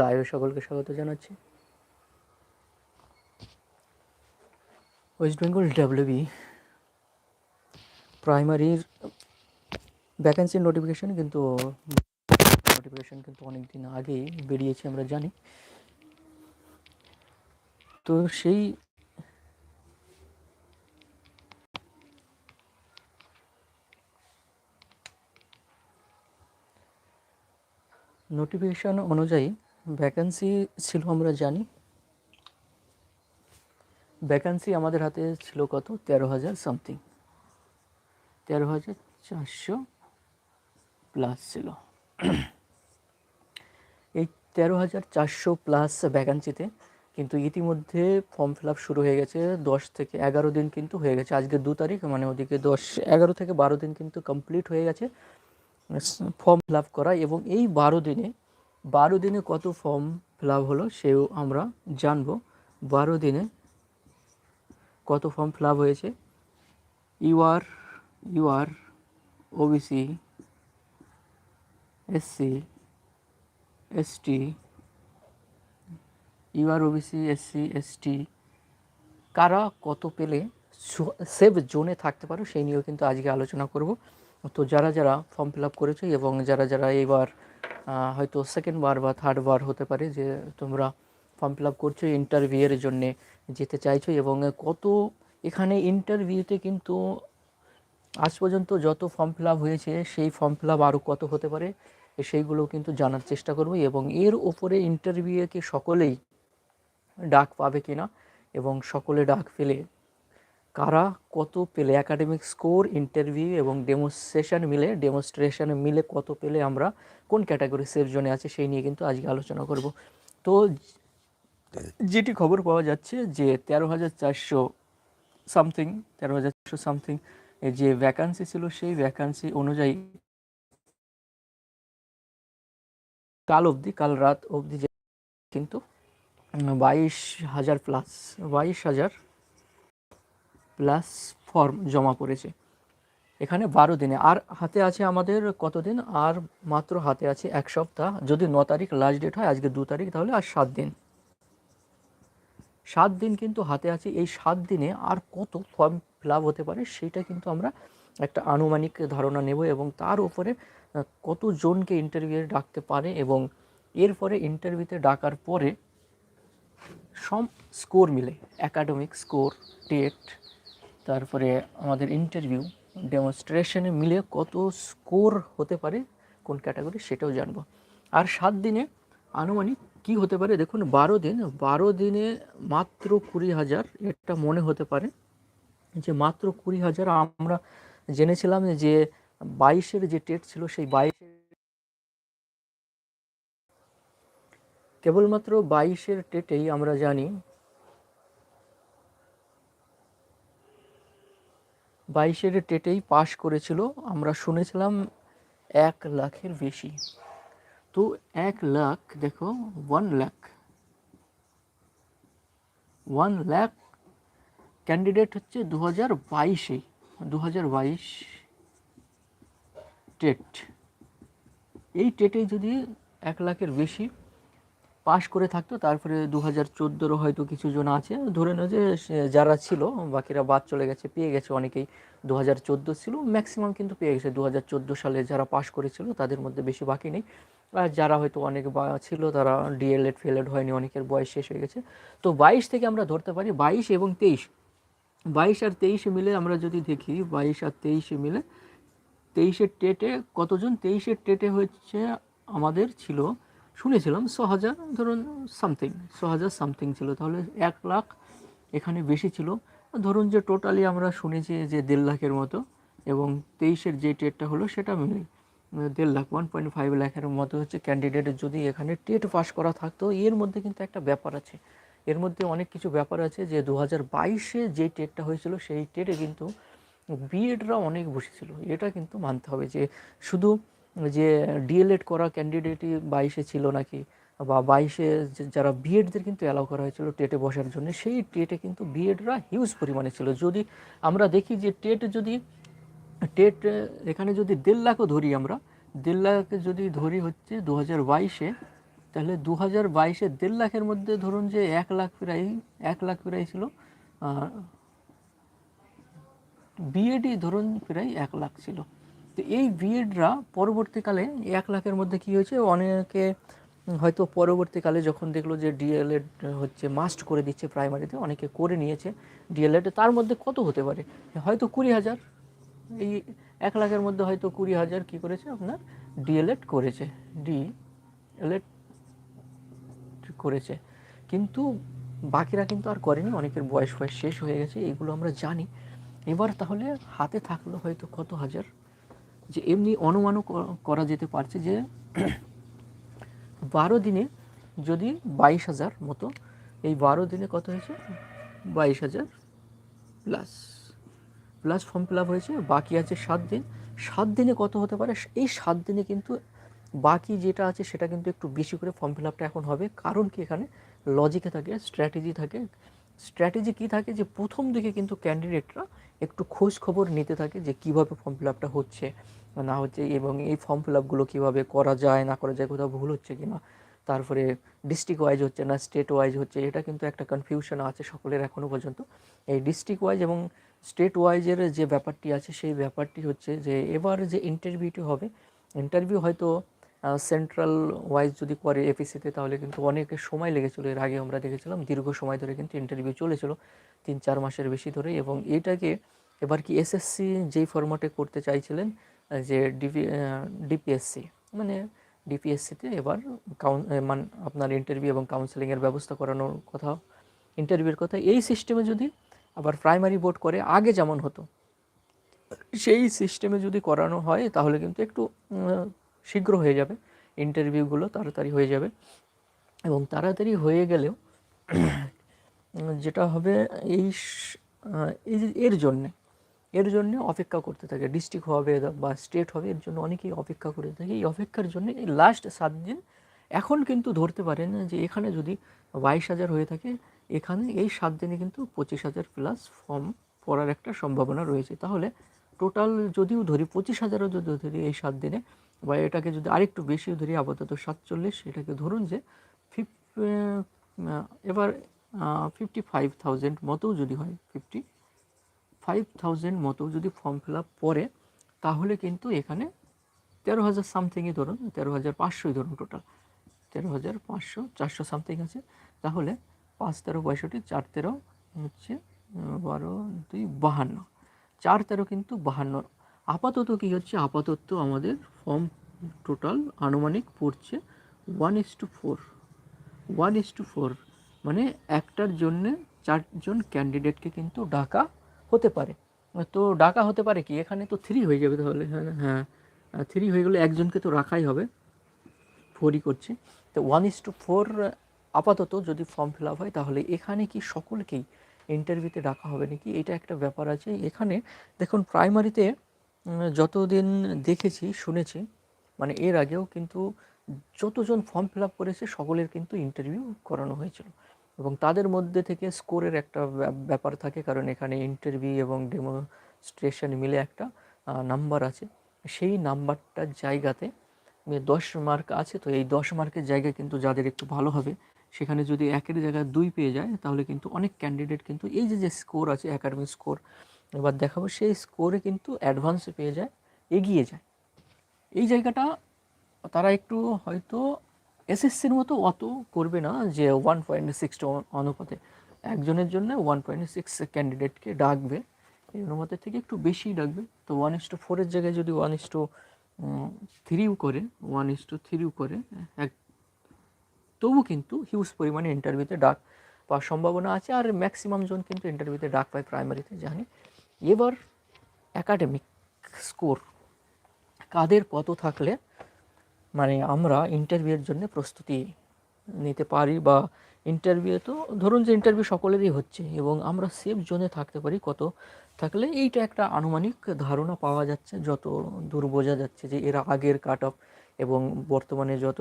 লাইভে সকলকে স্বাগত জানাচ্ছি। ওয়েস্ট বেঙ্গল ডাব্লিউবি প্রাইমারির ভ্যাকেন্সির নোটিফিকেশান কিন্তু নোটিফিকেশন কিন্তু অনেক দিন আগেই বেরিয়েছে আমরা জানি। তো সেই নোটিফিকেশন অনুযায়ী ভ্যাকেন্সি ছিল আমরা জানি। ভ্যাকান্সি আমাদের হাতে ছিল কত? তেরো হাজার সামথিং তেরো হাজার চারশো প্লাস ছিল। এই তেরো হাজার চারশো প্লাস ভ্যাকান্সিতে কিন্তু ইতিমধ্যে ফর্ম ফিল আপ শুরু হয়ে গেছে দশ থেকে এগারো দিন কিন্তু হয়ে গেছে। আজকে দু তারিখ মানে ওদিকে দশ, এগারো থেকে বারো দিন কিন্তু কমপ্লিট হয়ে গেছে। ফর্ম ফিল আপ করা এবং এই বারো দিনে বারো দিনে কত ফর্ম ফিল আপ হলো সেও আমরা জানব। বারো দিনে কত ফর্ম ফিল আপ হয়েছে? UR UR OBC SC ST UR OBC SC ST কারা কত পেলে সেফ জোনে থাকতে পারো সেই নিয়েও কিন্তু আজকে আলোচনা করব। তো যারা যারা ফর্ম ফিল আপ করেছ এবং যারা যারা এইবার হয়তো সেকেন্ড বার বা থার্ড বার হতে পারে যে তোমরা ফর্ম ফিল আপ করছ ইন্টারভিউয়ের জন্যে যেতে চাইছো এবং কত এখানে ইন্টারভিউতে কিন্তু আজ পর্যন্ত যত ফর্ম ফিল আপ হয়েছে সেই ফর্ম ফিল আপ আরও কত হতে পারে সেইগুলো কিন্তু জানার চেষ্টা করব এবং এর ওপরে ইন্টারভিউয়ে কি সকলেই ডাক পাবে কিনা এবং সকলে ডাক পেলে কারা কত পেলে একাডেমিক স্কোর ইন্টারভিউ এবং ডেমোস্ট্রেশন মিলে ডেমোস্ট্রেশন মিলে কত পেলে আমরা কোন ক্যাটাগরি সেফ জোনে আছে সেই নিয়ে কিন্তু আজকে আলোচনা করব। তো যেটি খবর পাওয়া যাচ্ছে যে তেরো হাজার চারশো সামথিং তেরো হাজার চারশো সামথিং যে ভ্যাকান্সি ছিল সেই ভ্যাকান্সি অনুযায়ী কাল অবধি, কাল রাত অবধি কিন্তু বাইশ হাজার প্লাস বাইশ হাজার প্লাস ফর্ম জমা পড়েছে। এখানে বারো দিনে। আর হাতে আছে আমাদের কতদিন আর মাত্র হাতে আছে এক সপ্তাহ। যদি ন তারিখ লাস্ট ডেট হয়, আজকে দু তারিখ, তাহলে আর সাত দিন। সাত দিন কিন্তু হাতে আছে। এই সাত দিনে আর কত ফর্ম ফিল হতে পারে, সেটা কিন্তু আমরা একটা আনুমানিক ধারণা নেব এবং তার উপরে কত জনকে ইন্টারভিউ ডাকতে পারে এবং এরপরে ইন্টারভিউতে ডাকার পরে সব স্কোর মিলে। একাডেমিক স্কোর টেট তারপরে আমাদের ইন্টারভিউ ডেমনস্ট্রেশনে মিলে কত স্কোর হতে পারে কোন ক্যাটাগরি সেটাও জানব। আর সাত দিনে আনুমানিক কি হতে পারে? দেখুন, বারো দিন, বারো দিনে মাত্র কুড়ি হাজার, এটা মনে হতে পারে যে মাত্র কুড়ি হাজার। আমরা জেনেছিলাম যে বাইশের যে টেট ছিল, সেই বাইশের কেবলমাত্র বাইশের টেটেই আমরা জানি বাইশের টেটেই পাশ করেছিল, আমরা শুনেছিলাম এক লাখের বেশি। তো এক লাখ, দেখো one lakh. One lakh candidate হচ্ছে দু হাজার বাইশে দু হাজার বাইশ টেট। এই টেটে যদি এক লাখের বেশি পাশ করে থাকতো, তারপরে দু হাজার চোদ্দোরও হয়তো কিছু জন আছে। ধরে নাও যে যারা ছিল, বাকিরা বাদ চলে গেছে, পেয়ে গেছে অনেকেই। দু হাজার চোদ্দ ছিল ম্যাক্সিমাম কিন্তু পেয়ে গেছে। দু হাজার চোদ্দ সালে যারা পাশ করেছিল, তাদের মধ্যে বেশি বাকি নেই। আর যারা হয়তো অনেক ছিল, তারা ডিএলএড ফেলেড হয়নি, অনেকের বয়স শেষ হয়ে গেছে। তো বাইশ থেকে আমরা ধরতে পারি, বাইশ এবং তেইশ। বাইশ আর তেইশে মিলে আমরা যদি দেখি, বাইশ আর তেইশে মিলে, তেইশের টেটে কতজন? তেইশের টেটে হচ্ছে আমাদের ছিল শুনেছিলাম ছ হাজার ধরুন সামথিং ছ হাজার সামথিং ছিল। তাহলে এক লাখ এখানে বেশি ছিল। ধরুন যে টোটালি আমরা শুনেছি যে দেড় লাখের মতো, এবং তেইশের যে টেটটা হলো সেটা মিলে, দেড় লাখ ওয়ান পয়েন্ট ফাইভ লাখের মতো হচ্ছে ক্যান্ডিডেটের যদি এখানে টেট পাস করা থাকতো, এর মধ্যে কিন্তু একটা ব্যাপার আছে। এর মধ্যে অনেক কিছু ব্যাপার আছে যে দু হাজার বাইশে যে টেটটা হয়েছিল, সেই টেটে কিন্তু বিএডরা অনেক বসেছিল। এটা কিন্তু মানতে হবে যে শুধু যে ডিএলএড করা ক্যান্ডিডেটই বাইশে ছিল নাকি? বা বাইশে যারা বিএডদের কিন্তু অ্যালাউ করা হয়েছিল টেটে বসার জন্য, সেই টেটে কিন্তু বিএডরা হিউজ পরিমাণে ছিল। যদি আমরা দেখি যে টেট যদি টেট এখানে যদি দেড় লাখও ধরি আমরা, দেড় লাখ যদি ধরি হচ্ছে দু হাজার বাইশে, তাহলে দু হাজার বাইশে দেড় লাখের মধ্যে ধরুন যে এক লাখ প্রায়, এক লাখ প্রায় ছিল বিএডই ধরুন প্রায় এক লাখ ছিল। তো এই বিএডরা পরবর্তীকালে এক লাখের মধ্যে কি হয়েছে? অনেকে হয়তো পরবর্তীকালে যখন দেখল যে ডিএলএড হচ্ছে মাস্ট করে দিচ্ছে প্রাইমারিতে অনেকে করে নিয়েছে ডিএলএড তার মধ্যে কত হতে পারে? হয়তো কুড়ি হাজার। এই এক লাখের মধ্যে হয়তো কুড়ি হাজার কী করেছে আপনার? ডিএলএড করেছে। ডি ডিএলএড করেছে। কিন্তু বাকিরা কিন্তু আর করেনি। অনেকের বয়স বয়স শেষ হয়ে গেছে। এগুলো আমরা জানি। এবার তাহলে হাতে থাকল হয়তো কত হাজার? যে এমনি অনুমানও করা যেতে পারছে যে বারো দিনে যদি বাইশ হাজার মতো, এই বারো দিনে কত হয়েছে? বাইশ হাজার plus plus form fill up হয়েছে, বাকি আছে সাত দিন। সাত দিনে কত হতে পারে? এই সাত দিনে কিন্তু বাকি যেটা আছে সেটা কিন্তু একটু বেশি করে ফর্ম ফিল আপটা এখন হবে। কারণ কি এখানে লজিকে থাকে স্ট্র্যাটেজি থাকে। স্ট্র্যাটেজি কী থাকে যে প্রথম দিকে কিন্তু ক্যান্ডিডেটরা একটু খোঁজ খবর নিতে থাকে যে কীভাবে ফর্ম ফিল আপটা হচ্ছে, না হচ্ছে এবং এই ফর্ম ফিল আপগুলো কীভাবে করা যায়, না করা যায়, কোথাও ভুল হচ্ছে কি না তারপরে ডিস্ট্রিক্ট ওয়াইজ হচ্ছে না স্টেট ওয়াইজ হচ্ছে, এটা কিন্তু একটা কনফিউশন আছে সকলের এখনও পর্যন্ত। এই ডিস্ট্রিক্ট ওয়াইজ এবং স্টেট ওয়াইজের যে ব্যাপারটি আছে, সেই ব্যাপারটি হচ্ছে যে এবার যে ইন্টারভিউটি হবে ইন্টারভিউ হয়তো সেন্ট্রাল ওয়াইজ যদি করে এপিসিতে তাহলে কিন্তু অনেক সময় লেগেছিলো। এর আগে আমরা দেখেছিলাম, দীর্ঘ সময় ধরে কিন্তু ইন্টারভিউ চলেছিল, তিন চার মাসের বেশি ধরে। এবং এটাকে এবার কি এসএসসি যেই ফরম্যাটে করতে চাইছিলেন যে ডিপি ডিপিএসসি মানে ডিপিএসসিতে এবার কাউন মান, আপনার ইন্টারভিউ এবং কাউন্সেলিংয়ের ব্যবস্থা করানোর কথা ইন্টারভিউর কথা, এই সিস্টেমে যদি আবার প্রাইমারি বোর্ড করে, আগে যেমন হতো, সেই সিস্টেমে যদি করানো হয়, তাহলে কিন্তু একটু শীঘ্র হয়ে যাবে ইন্টারভিউগুলো তাড়াতাড়ি হয়ে যাবে এবং তাড়াতাড়ি হয়ে গেলেও যেটা হবে এই এর জন্যে, এর জন্য অপেক্ষা করতে থাকে ডিস্ট্রিক্ট হবে বা স্টেট হবে, এর জন্য অনেকেই অপেক্ষা করতে থাকে। এই অপেক্ষার জন্য এই লাস্ট সাত দিন এখন কিন্তু ধরতে পারেন যে এখানে যদি বাইশ হাজার হয়ে থাকে, এখানে এই সাত দিনে কিন্তু পঁচিশ হাজার প্লাস ফর্ম পড়ার একটা সম্ভাবনা রয়েছে। তাহলে টোটাল যদিও ধরি পঁচিশ হাজারও যদি ধরি এই সাত দিনে বা এটাকে যদি আরেকটু বেশি ধরি, আপাতত সাতচল্লিশ, এটাকে ধরুন যে ফিফ এবার ফিফটি ফাইভ থাউজেন্ড মতো যদি হয় ফিফটি ফাইভ থাউজেন্ড মতো যদি ফর্ম ফিল আপ পড়ে, তাহলে কিন্তু এখানে তেরো হাজার সামথিংই ধরুন, তেরো হাজার পাঁচশোই ধরুন টোটাল তেরো হাজার পাঁচশো, চারশো সামথিং আছে। তাহলে পাঁচ তেরো পঁয়ষট্টি, চার তেরো হচ্ছে বারো দুই বাহান্ন। চার তেরো কিন্তু বাহান্ন। আপাতত কী হচ্ছে? আপাতত আমাদের ফর্ম টোটাল আনুমানিক পড়ছে one is to four one is to four মানে একটার জন্যে চারজন ক্যান্ডিডেটকে কিন্তু ডাকা হতে পারে। তো ডাকা হতে পারে কি? এখানে তো থ্রি হয়ে যাবে তাহলে। হ্যাঁ হ্যাঁ থ্রি হয়ে গেলে একজনকে তো রাখাই হবে। ফোরই করছে। তো ওয়ান ইস টু ফোর আপাতত যদি ফর্ম ফিল আপ হয়, তাহলে এখানে কি সকলকেই ইন্টারভিউতে ডাকা হবে নাকি? এটা একটা ব্যাপার আছে। এখানে দেখুন প্রাইমারিতে যতদিন দেখেছি, শুনেছি মানে এর আগেও কিন্তু যতজন ফর্ম ফিল আপ করেছে, সকলের কিন্তু ইন্টারভিউ করানো হয়েছিল। এবং তাদের মধ্যে থেকে স্কোরের একটা ব্যা- ব্যাপার থাকে, কারণ এখানে ইন্টারভিউ এবং ডেমোস্ট্রেশন মিলে একটা নাম্বার আছে। সেই নাম্বারটার জায়গাতে দশ মার্ক আছে, তো এই দশ মার্কের জায়গায় কিন্তু যাদের একটু ভালো হবে, সেখানে যদি একের জায়গায় দুই পেয়ে যায়, তাহলে কিন্তু অনেক ক্যান্ডিডেট কিন্তু এই যে যে স্কোর আছে একাডেমিক স্কোর এবার দেখাবো সেই স্কোরে কিন্তু অ্যাডভান্সে পেয়ে যায়, এগিয়ে যায়। এই জায়গাটা তারা একটু হয়তো এসএসসির মতো অত করবে না যে ওয়ান পয়েন্ট সিক্স অনুপাতে। একজনের জন্য ওয়ান পয়েন্ট সিক্স ক্যান্ডিডেটকে ডাকবে, এই অনুপাতের থেকে একটু বেশি ডাকবে। তো ওয়ান ইস টু ফোরের জায়গায় যদি ওয়ান ইস টু থ্রিও করে ওয়ান ইস টু থ্রিও করে, এক, তবু কিন্তু হিউজ পরিমাণে ইন্টারভিউতে ডাক পাওয়ার সম্ভাবনা আছে। আর ম্যাক্সিমাম জন কিন্তু ইন্টারভিউতে ডাক পায় প্রাইমারিতে জানি। এবার একাডেমিক স্কোর কাদের কত থাকলে মানে আমরা ইন্টারভিউয়ের জন্য প্রস্তুতি নিতে পারি বা ইন্টারভিউ তো ধরুন যে ইন্টারভিউ সকলেরই হচ্ছে এবং আমরা সেফ জোনে থাকতে পারি কত থাকলে এইটা একটা আনুমানিক ধারণা পাওয়া যাচ্ছে, যত দূর বোঝা যাচ্ছে যে এরা আগের কাট অফ এবং বর্তমানে যত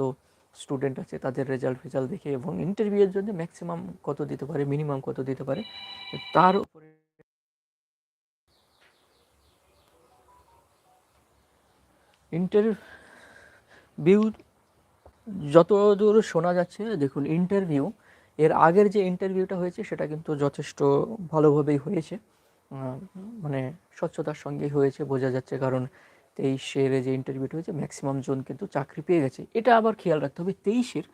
স্টুডেন্ট আছে তাদের রেজাল্ট ফেজাল্ট দেখে এবং ইন্টারভিউয়ের জন্য ম্যাক্সিমাম কত দিতে পারে মিনিমাম কত দিতে পারে, তার উপরে ইন্টারভিউ যতদূর শোনা যাচ্ছে, দেখুন ইন্টারভিউ এর আগের যে ইন্টারভিউটা হয়েছে, সেটা কিন্তু যথেষ্ট ভালোভাবেই হয়েছে। মানে স্বচ্ছতার সঙ্গেই হয়েছে, বোঝা যাচ্ছে, কারণ তেইশের যে ইন্টারভিউটা হয়েছে ম্যাক্সিমাম জন কিন্তু চাকরি পেয়ে গেছে। এটা আবার খেয়াল রাখতে হবে, তেইশের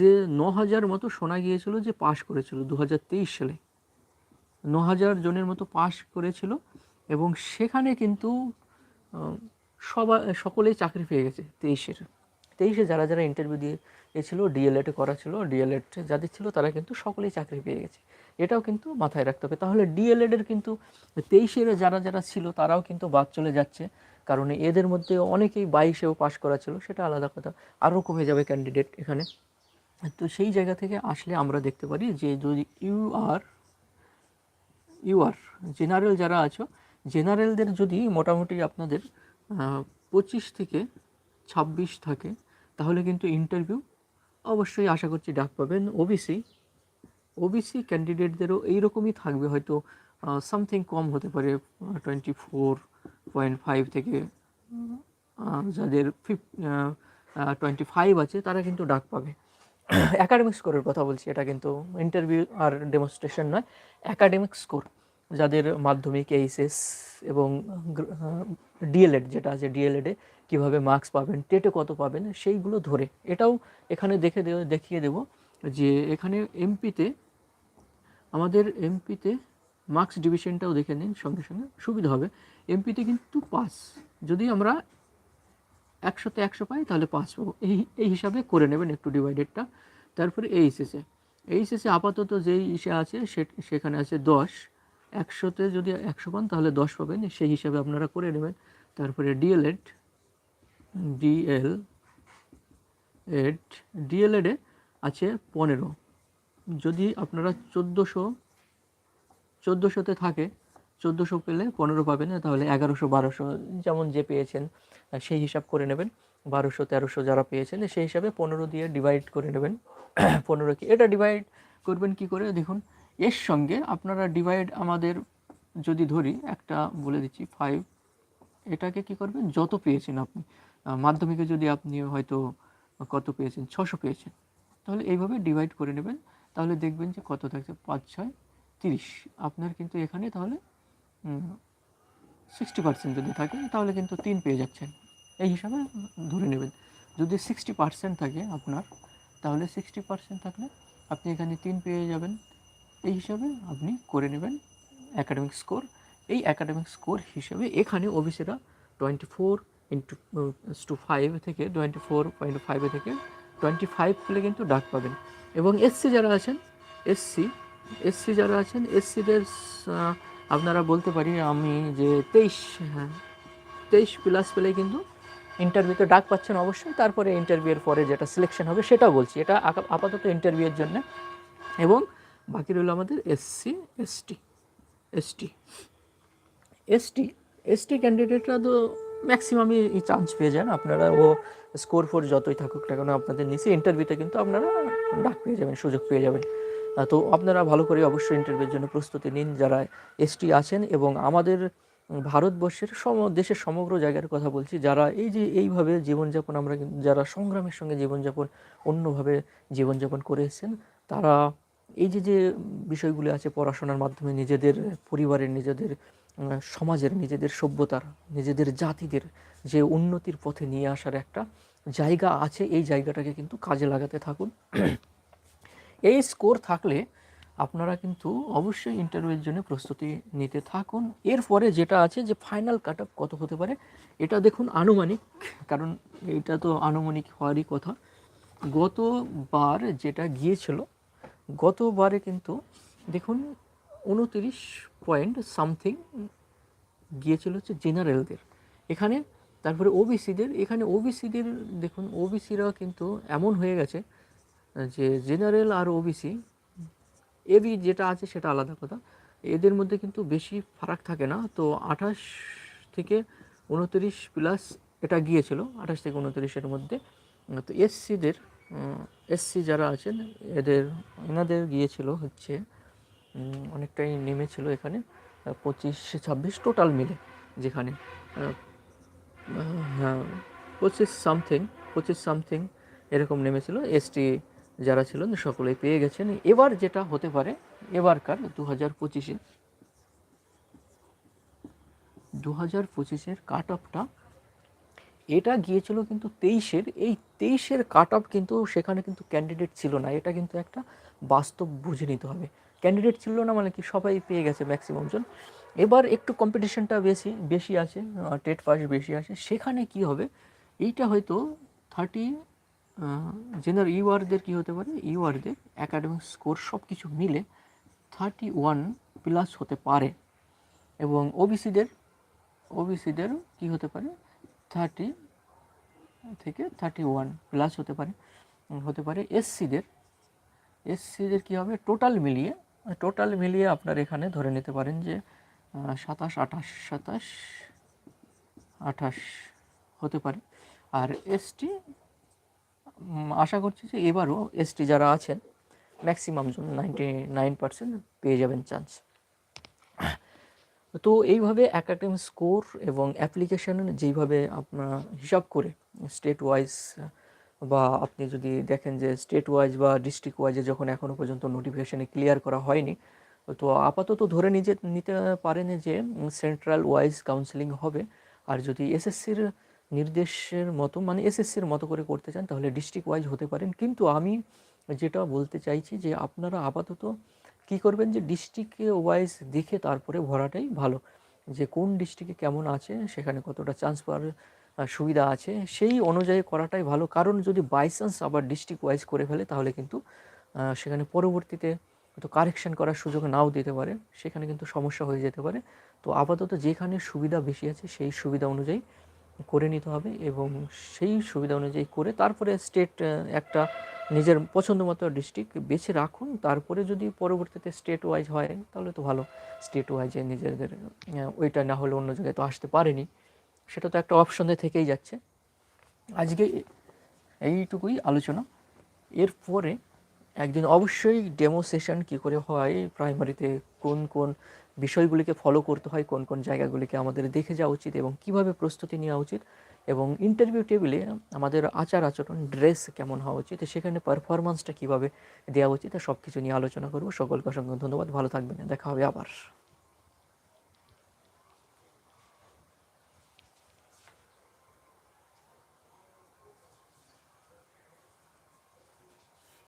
যে ন হাজার মতো শোনা গিয়েছিল যে পাশ করেছিল দু হাজার তেইশ সালে। ন হাজার জনের মতো পাশ করেছিল, এবং সেখানে কিন্তু সবাই সকলেই চাকরি পেয়ে গেছে তেইশের। তেইশে যারা যারা ইন্টারভিউ দিয়ে গেছিল ডিএলএড করা ছিল ডিএলএড যাদের ছিল তারা কিন্তু সকলেই চাকরি পেয়ে গেছে। এটাও কিন্তু মাথায় রাখতে হবে। তাহলে ডিএলএডের কিন্তু তেইশের যারা যারা ছিল, তারাও কিন্তু বাদ চলে যাচ্ছে। কারণ এদের মধ্যে অনেকেই বাইশেও পাশ করা ছিল সেটা আলাদা কথা। আরও কমে যাবে ক্যান্ডিডেট এখানে। তো সেই জায়গা থেকে আসলে আমরা দেখতে পারি যে, যদি U R U R, general যারা আছো, জেনারেলদের যদি মোটামুটি আপনাদের পঁচিশ থেকে ছাব্বিশ থাকে, তাহলে কিন্তু ইন্টারভিউ অবশ্যই আশা করছি ডাক পাবেন ওবিসি ওবিসি ক্যান্ডিডেটদেরও এইরকমই থাকবে, হয়তো সামথিং কম হতে পারে টোয়েন্টি ফোর পয়েন্ট ফাইভ থেকে যাদের ফিফ টোয়েন্টি ফাইভ আছে, তারা কিন্তু ডাক পাবে। অ্যাকাডেমিক স্কোরের কথা বলছি, এটা কিন্তু ইন্টারভিউ আর ডেমনস্ট্রেশন নয় অ্যাকাডেমিক স্কোর যাদের মাধ্যমিক এইচএস এবং ডিএলএড যেটা আছে ডিএলএডে কীভাবে মার্কস পাবেন টেটে কত পাবেন, সেইগুলো ধরে। এটাও এখানে দেখে দেখিয়ে দেব যে এখানে এমপিতে আমাদের এমপিতে মার্কস ডিভিশনটাও দেখে নিন সঙ্গে সঙ্গে, সুবিধা হবে। এমপিতে কিন্তু পাস যদি আমরা একশোতে একশো পাই তাহলে পাস পাবো। এই এই হিসাবে করে নেবেন একটু ডিভাইডেডটা তারপরে এইচএসে এইচএসে আপাতত যেই ইসে আছে সেখানে আছে দশ। একশোতে যদি একশো পান, তাহলে দশ পাবেন। সেই হিসাবে আপনারা করে নেবেন। তারপরে ডিএলএড ডিএল এড ডিএলএডে আছে পনেরো। যদি আপনারা চোদ্দোশো, চোদ্দোশোতে থাকে, চোদ্দোশো পেলে পনেরো পাবেন, তাহলে এগারোশো, বারোশো যেমন যে পেয়েছেন, সেই হিসাব করে নেবেন। বারোশো, তেরোশো যারা পেয়েছেন, সেই হিসাবে পনেরো দিয়ে ডিভাইড করে নেবেন। পনেরো কি, এটা ডিভাইড করবেন কি করে? দেখুন এর সঙ্গে আপনারা ডিভাইড আমাদের, যদি ধরি, একটা বলে দিচ্ছি ফাইভ এটাকে কি করবেন? যত পেয়েছেন আপনি। মাধ্যমিকে যদি আপনি হয়তো কত পেয়েছেন? ছশো পেয়েছেন। তাহলে এইভাবে ডিভাইড করে নেবেন। তাহলে দেখবেন যে কত থাকছে? পাঁচ, ছয়, তিরিশ। আপনার কিন্তু এখানে তাহলে সিক্সটি পার্সেন্ট যদি থাকে, তাহলে কিন্তু তিন পেয়ে যাচ্ছেন। এই হিসাবে ধরে নেবেন। যদি সিক্সটি পার্সেন্ট থাকে আপনার, তাহলে সিক্সটি পার্সেন্ট থাকলে আপনি এখানে তিন পেয়ে যাবেন। এই হিসাবে আপনি করে নেবেন অ্যাকাডেমিক স্কোর এই অ্যাকাডেমিক স্কোর হিসেবে এখানে ওবিসিরা twenty four into two five থেকে টোয়েন্টি ফোর পয়েন্ট ফাইভে থেকে টোয়েন্টি ফাইভ পেলে কিন্তু ডাক পাবেন। এবং এসসি যারা আছেন এসসি এসসি যারা আছেন এসসিদের আপনারা বলতে পারি আমি যে তেইশ হ্যাঁ তেইশ প্লাস পেলে কিন্তু ইন্টারভিউতে ডাক পাচ্ছেন অবশ্যই। তারপরে ইন্টারভিউয়ের পরে যেটা সিলেকশন হবে সেটাও বলছি। এটা আপাতত ইন্টারভিউয়ের জন্য। এবং বাকি রইল আমাদের SC ST ST ST ST ক্যান্ডিডেটরা তো ম্যাক্সিমামই চান্স পেয়ে যান। আপনারা ও স্কোর ফোর যতই থাকুক না কেন আপনাদের নিচে ইন্টারভিউতে কিন্তু আপনারা ডাক পেয়ে যাবেন, সুযোগ পেয়ে যাবেন। তো আপনারা ভালো করে অবশ্যই ইন্টারভিউর জন্য প্রস্তুতি নিন যারা এসটি আছেন এবং আমাদের ভারতবর্ষের সম, দেশের সমগ্র জায়গার কথা বলছি, যারা এই যে এইভাবে জীবনযাপন আমরা যারা সংগ্রামের সঙ্গে জীবনযাপন, অন্যভাবে জীবনযাপন করে এসেছেন, তারা এই যে যে বিষয়গুলি আছে পড়াশোনার মাধ্যমে নিজেদের পরিবারের নিজেদের সমাজের নিজেদের সভ্যতার, নিজেদের জাতিদের যে উন্নতির পথে নিয়ে আসার একটা জায়গা আছে, এই জায়গাটাকে কিন্তু কাজে লাগাতে থাকুন। এই স্কোর থাকলে আপনারা কিন্তু অবশ্যই ইন্টারভিউয়ের জন্য প্রস্তুতি নিতে থাকুন। এরপরে যেটা আছে যে, ফাইনাল কাট আপ কত হতে পারে, এটা দেখুন আনুমানিক, কারণ এটা তো আনুমানিক হওয়ারই কথা। গতবার যেটা গিয়েছিল গতবারে কিন্তু দেখুন উনতিরিশ পয়েন্ট সামথিং গিয়েছিল হচ্ছে জেনারেলদের। এখানে তারপরে ওবিসিদের, এখানে ওবিসিদের দেখুন ওবিসিরা কিন্তু এমন হয়ে গেছে যে জেনারেল আর ওবিসি, এবি যেটা আছে সেটা আলাদা কথা। এদের মধ্যে কিন্তু বেশি ফারাক থাকে না। তো আঠাশ থেকে উনতিরিশ প্লাস এটা গিয়েছিল, আঠাশ থেকে উনতিরিশের মধ্যে। তো এসসিদের এসসি যারা আছেন, এদের, এনাদের গিয়েছিল হচ্ছে অনেকটাই নেমেছিল এখানে পঁচিশ ছাব্বিশ টোটাল মিলে যেখানে হ্যাঁ পঁচিশ সামথিং পঁচিশ সামথিং এরকম নেমেছিল। এসটি যারা ছিলেন সকলেই পেয়ে গেছেন। এবার যেটা হতে পারে, এবারকার দু হাজার পঁচিশে দু হাজার পঁচিশের কাট অফটা এটা গিয়েছিল কিন্তু তেইশের, এই তেইশের কাট অফ কিন্তু সেখানে কিন্তু ক্যান্ডিডেট ছিল না। এটা কিন্তু একটা বাস্তব বুঝে নিতে হবে। ক্যান্ডিডেট ছিল না মানে কি সবাই পেয়ে গেছে ম্যাক্সিমাম জন। এবার একটু কম্পিটিশনটা বেশি বেশি আছে টেট পাস বেশি আছে। সেখানে কি হবে? এইটা হয়তো থার্টি জেনারেল ইউআরদের কী হতে পারে? ইউআরদের অ্যাকাডেমিক স্কোর সব কিছু মিলে থার্টি ওয়ান প্লাস হতে পারে। এবং ওবিসিদের ওবিসিদের কী হতে পারে? থার্টি থেকে থার্টি ওয়ান প্লাস হতে পারে হতে পারে এসসিদের এসসিদের কী হবে? টোটাল মিলিয়ে টোটাল মিলিয়ে আপনার এখানে ধরে নিতে পারেন যে সাতাশ, আঠাশ সাতাশ, আঠাশ হতে পারে। আর এসটি আশা করছি যে এবারও এসটি যারা আছেন ম্যাক্সিমাম জন নাইনটি নাইন পার্সেন্ট পেয়ে যাবেন চান্স তো এইভাবে একাডেমিক স্কোর এবং অ্যাপ্লিকেশন যেইভাবে আপনার হিসাব করে স্টেট ওয়াইজ বা আপনি যদি দেখেন যে স্টেট ওয়াইজ বা ডিস্ট্রিক্ট ওয়াইজে যখন এখনও পর্যন্ত নোটিফিকেশানে ক্লিয়ার করা হয়নি, তো আপাতত ধরে নিজে, নিতে পারেন যে সেন্ট্রাল ওয়াইজ কাউন্সিলিং হবে। আর যদি এসএসসির নির্দেশের মতো মানে এসএসসির মতো করে করতে চান, তাহলে ডিস্ট্রিক্ট ওয়াইজ হতে পারেন। কিন্তু আমি যেটা বলতে চাইছি যে আপনারা আপাতত কী করবেন যে ডিস্ট্রিক্ট ওয়াইজ দেখে তারপরে ভরাটাই ভালো। যে কোন ডিস্ট্রিক্টে কেমন আছে, সেখানে কতটা চান্স পাওয়ার সুবিধা আছে, সেই অনুযায়ী করাটাই ভালো। কারণ যদি বাই চান্স আবার ডিস্ট্রিক্ট ওয়াইজ করে ফেলে, তাহলে কিন্তু সেখানে পরবর্তীতে হয়তো কারেকশন করার সুযোগ নাও দিতে পারে, সেখানে কিন্তু সমস্যা হয়ে যেতে পারে। তো আপাতত যেখানে সুবিধা বেশি আছে, সেই সুবিধা অনুযায়ী করে নিতে হবে এবং সেই সুবিধা অনুযায়ী করে তারপরে স্টেট একটা নিজের পছন্দ মতো ডিস্ট্রিক্ট বেছে রাখুন। তারপরে যদি পরবর্তীতে স্টেট ওয়াইজ হয়, তাহলে তো ভালো। স্টেট ওয়াইজে নিজেদের ওইটা না হলে অন্য জায়গায় তো আসতে পারেনি। সেটা তো একটা অপশনে থেকেই যাচ্ছে। আজকে এইটুকুই আলোচনা। এরপরে একদিন অবশ্যই ডেমো সেশন কী করে হয় প্রাইমারিতে কোন কোন বিষয়গুলিকে ফলো করতে হয়, কোন কোন জায়গাগুলিকে আমাদের দেখে যাওয়া উচিত এবং কীভাবে প্রস্তুতি নেওয়া উচিত এবং ইন্টারভিউ টেবিলে আমাদের আচার আচরণ ড্রেস কেমন হওয়া উচিত, সেখানে পারফরমেন্সটা কীভাবে দেওয়া উচিত সব কিছু নিয়ে আলোচনা করব। সকলকে অসংখ্য ধন্যবাদ। ভালো থাকবেন। দেখা হবে আবার।